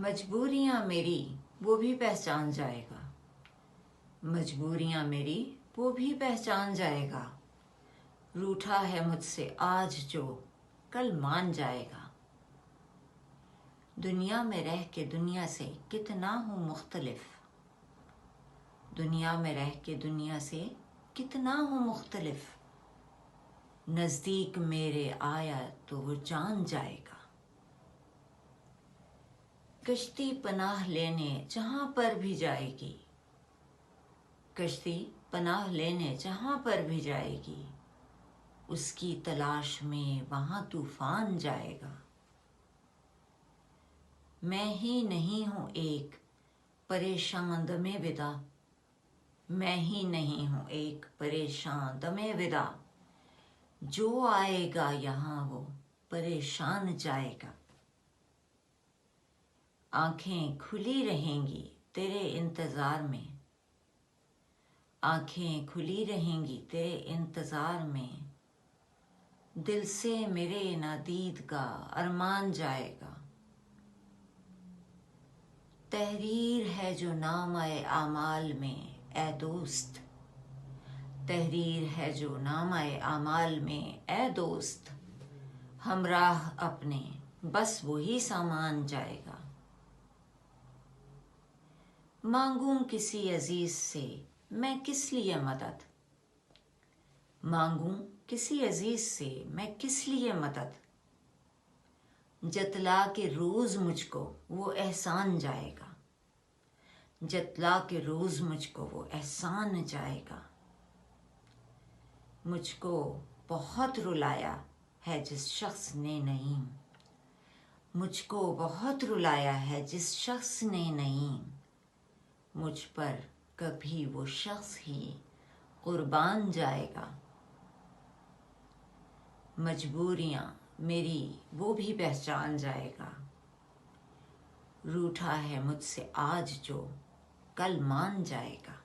मजबूरियाँ मेरी, वो भी पहचान जाएगा। मजबूरियाँ मेरी, वो भी पहचान जाएगा। रूठा है मुझसे आज जो, कल मान जाएगा। दुनिया में रह के दुनिया से कितना हूँ मुख्तलिफ़। दुनिया में रह के दुनिया से कितना हूँ मुख्तलिफ़। नज़दीक मेरे आया तो वो जान जाएगा। कश्ती पनाह लेने जहाँ पर भी जाएगी। कश्ती पनाह लेने जहाँ पर भी जाएगी, उसकी तलाश में वहाँ तूफ़ान जाएगा। मैं ही नहीं हूँ एक परेशान दमे विदा। मैं ही नहीं हूँ एक परेशान दमे विदा। जो आएगा यहाँ वो परेशान जाएगा। आँखें खुली रहेंगी तेरे इंतज़ार में। आँखें खुली रहेंगी तेरे इंतज़ार में। दिल से मेरे नादीद का अरमान जाएगा। तहरीर है जो नाम आए आमाल में, ए दोस्त। तहरीर है जो नाम आए आमाल में, ए दोस्त। हमराह अपने, बस वही सामान जाएगा। मांगूं किसी अज़ीज़ से, मैं किस लिए मदद? मांगूं किसी अज़ीज़ से, मैं किस लिए मदद? जतला के रोज मुझको वो एहसान जाएगा। जतला के रोज मुझको वो एहसान जाएगा। मुझको बहुत रुलाया है जिस शख्स ने नहीं। मुझको बहुत रुलाया है जिस शख्स ने नहीं। मुझ पर कभी वो शख्स ही कुर्बान जाएगा। मजबूरियाँ मेरी, वो भी पहचान जाएगा। रूठा है मुझसे आज जो कल मान जाएगा।